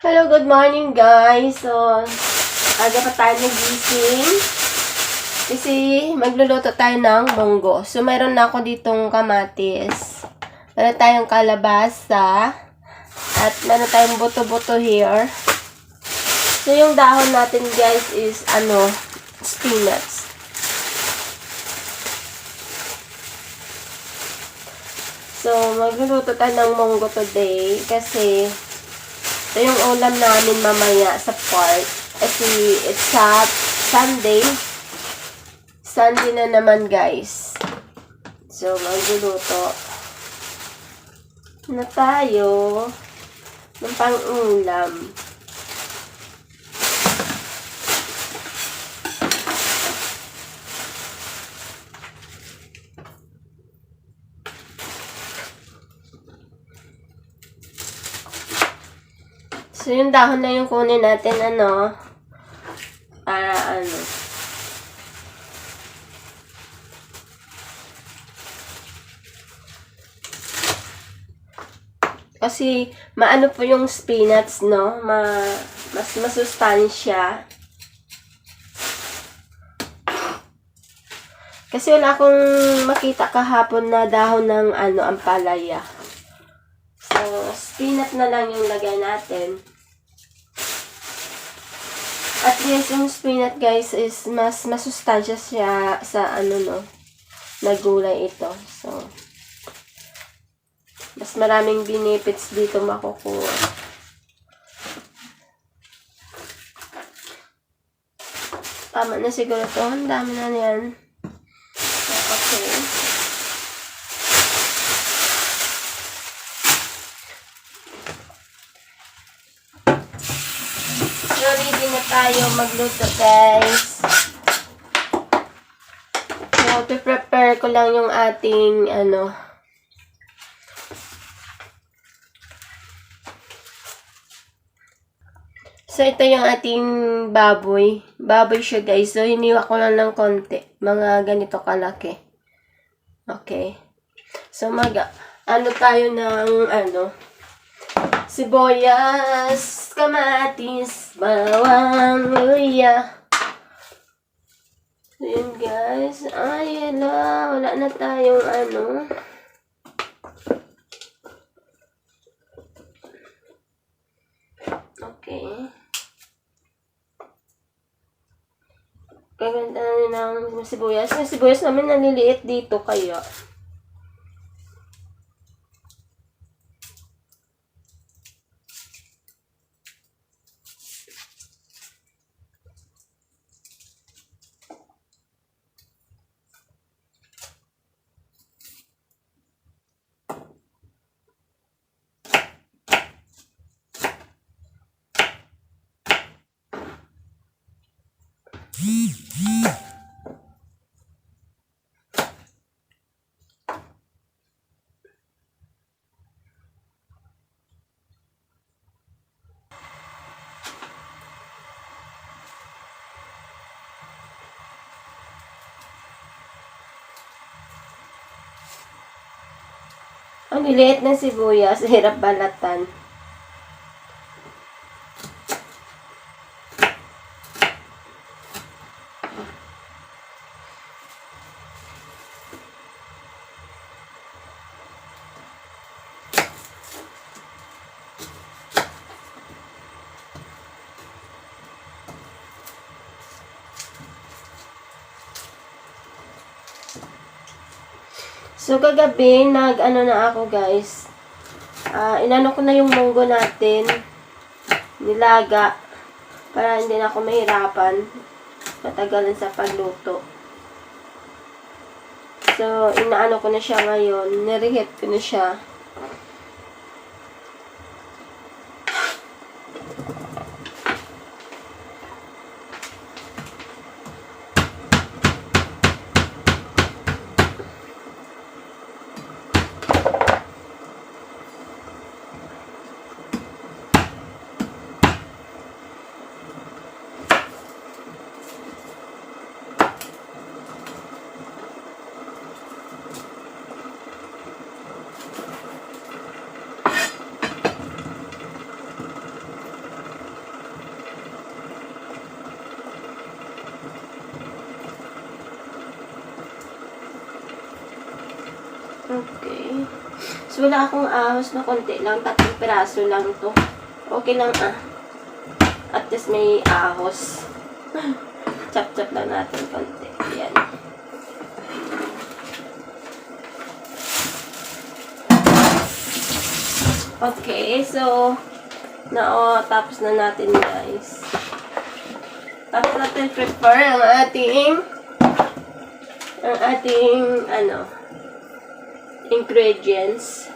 Hello, good morning guys. So, aga pa tayo nagising. Kasi magluluto tayo ng munggo. So, mayroon na ako ditong kamatis. Meron tayong kalabasa. At meron tayong buto-buto here. So, yung dahon natin guys is ano, spinach. So, magluluto tayo ng munggo today kasi yung ulam namin mamaya sa park. Kasi it's sa Sunday. Sunday na naman guys. So, magluluto na tayo ng pang-ulam. So, yung dahon na yung kunin natin, ano, para ano. Kasi, maano po yung spinach, no? Ma, mas masustansya. Kasi wala akong makita kahapon na dahon ng ano, ampalaya. So, spinach na lang yung lagay natin. At least yung spinach guys is mas masustansya siya sa ano no, na gulay ito. So, mas maraming benefits dito makukuha. Tama na siguro to. Ang dami na yan. Okay. So, ready na tayo magluto, guys. So, prepare ko lang yung ating, ano, So, ito yung ating baboy. Baboy siya, guys. So, hiniwa ko lang ng konti. Mga ganito kalaki. Okay. So, mag, ano tayo ng, ano, sibuyas, kamatis, bawang, luya. So, yun, guys. Ay, ala, wala na tayong, ano, Okay. Gaganda na ng sibuyas. Yung sibuyas namin naliliit dito kaya. Ang liliit ng sibuyas, hirap balatan. So, kagabi, nag, ano na ako, guys. Ah, inano ko na yung munggo natin. Nilaga. Para hindi na ako mahirapan. Matagalan sa pagluto. So, inaano ko na siya ngayon. Nirehit ko na siya. Okay. So, wala akong ahos na konti lang. Tatlong piraso lang to. Okay lang ah. At least may ahos. Chop-chop lang natin konti. Ayan. Okay, so, na oh, tapos na natin guys. Tapos natin prepare ang ating ang ating ano ingredients.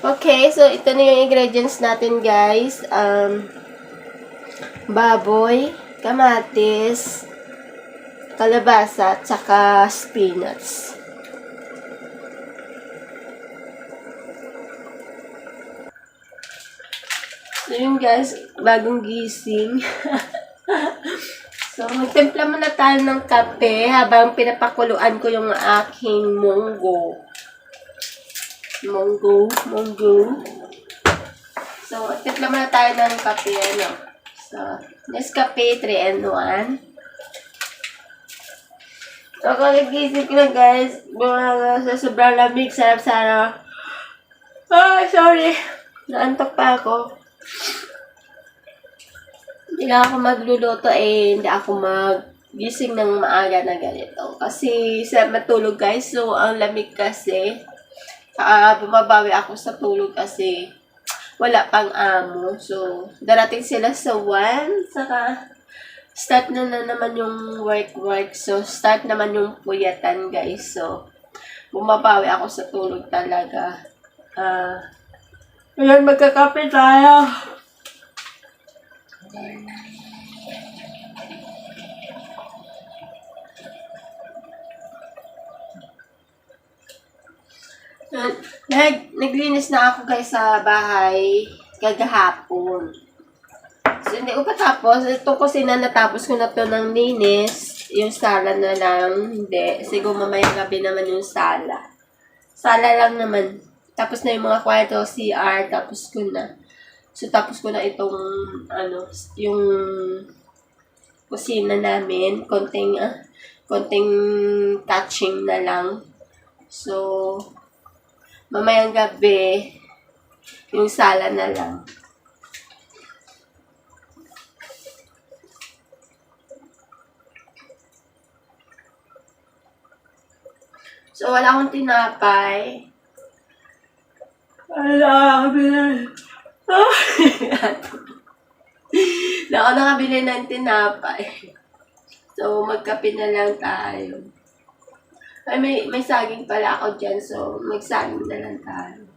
Okay, so ito na yung ingredients natin guys. Um, baboy, kamatis, kalabasa, at saka spinach. So yun guys, bagong gising. so magtimpla muna tayo ng kape habang pinapakuluan ko yung aking munggo. Munggo, munggo. So, timpla muna tayo ng kape, ano. So, Nescafe 3 and 1. So, kagigising ko na guys, mga sa sobrang lamig, sarap sana. Ah, sorry. Naantok pa ako. Na ako magluluto eh, hindi ako magising ng maaga na ganito. Kasi sa matulog guys, so ang lamig kasi. Saka bumabawi ako sa tulog kasi wala pang amo. So, darating sila sa 1, saka start na na naman yung work-work. So, start naman yung puyatan, guys. So, bumabawi ako sa tulog talaga. Ah, ngayon magkakape tayo. Nag, naglinis na ako guys sa bahay kagahapon. So, hindi ko pa tapos. Itong kusina natapos ko na to ng linis. Yung sala na lang. Hindi. Siguro mamayang gabi naman yung sala. Sala lang naman. Tapos na yung mga kwarto, CR. Tapos ko na. So, tapos ko na itong, ano, yung kusina namin. Konting, ah, konting touching na lang. So, mamayang gabi, yung sala na lang. So, wala akong tinapay. Wala kami na. Ako nakabili ng tinapay. So, magkape na lang tayo. Ay, may, may saging pala ako dyan. So, magsaging na lang tayo.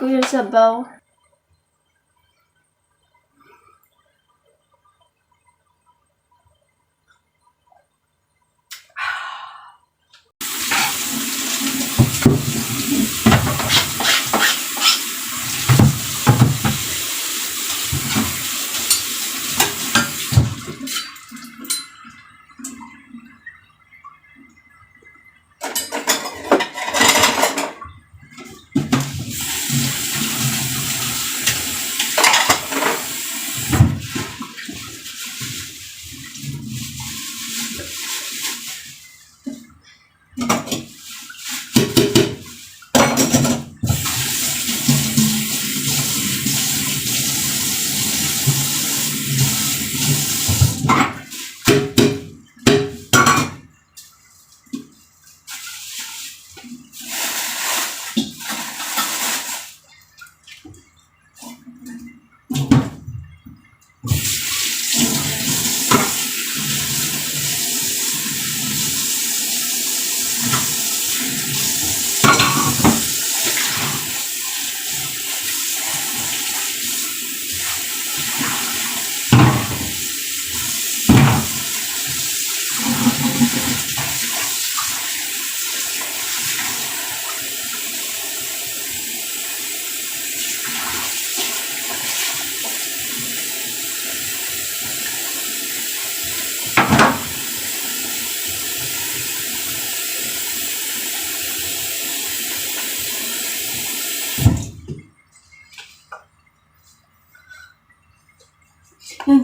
Dagdagan ko yung sabaw.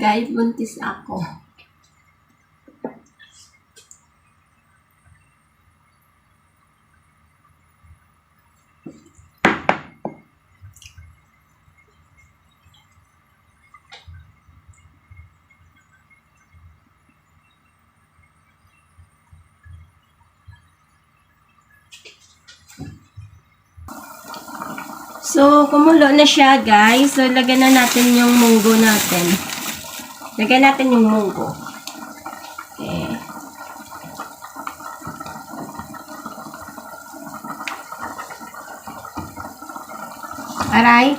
Guys, buntis ako. So, kumulo na siya, guys. So, lagyan na natin yung munggo natin. Lagyan natin yung munggo. Okay. Aray.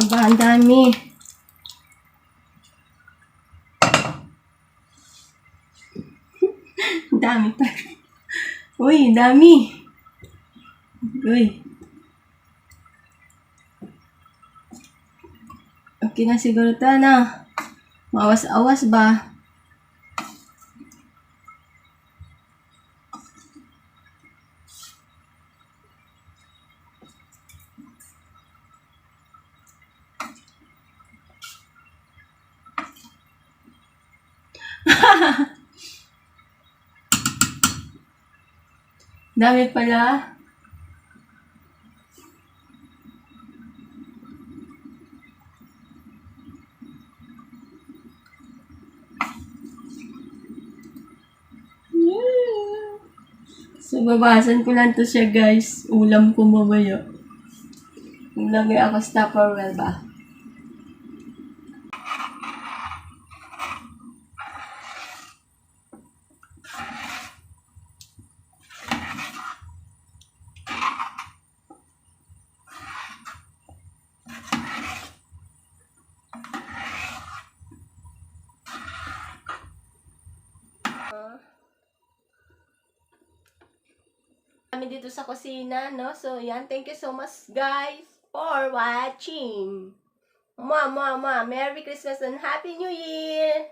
Aba, ang dami. Dami pa. Uy, dami. Uy. Okay na siguro ito na. Mawas-awas ba? Dami pala. So, babasan ko lang to siya, guys. Ulam ko mamaya. Naglagay ako sa Tupperware ba? dito sa kusina, no? So, yan. Thank you so much, guys, for watching. Mwah, mwah, mwah. Merry Christmas and Happy New Year!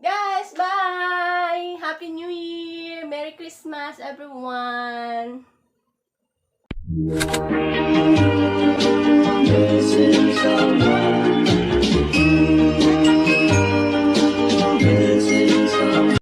Guys, bye! Happy New Year! Merry Christmas, everyone! This is